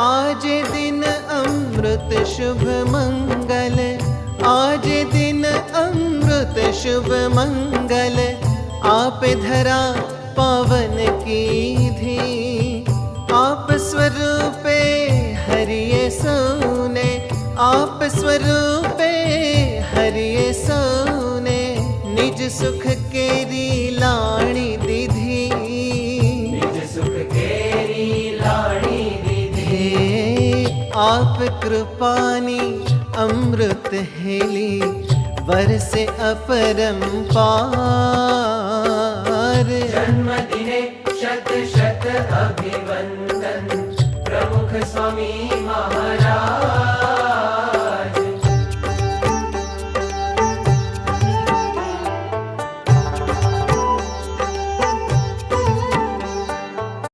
आज दिन अमृत शुभ मंगल। आज दिन अमृत शुभ मंगल। आप धरा पावन की धी। आप स्वरूपे हरिये सोने। आप स्वरूपे हरिये सोने। निज सुख केरी आप कृपानी अमृत हेली वर्ष अपरम पार। जन्मदिने शत शत अभिवंदन प्रमुख स्वामी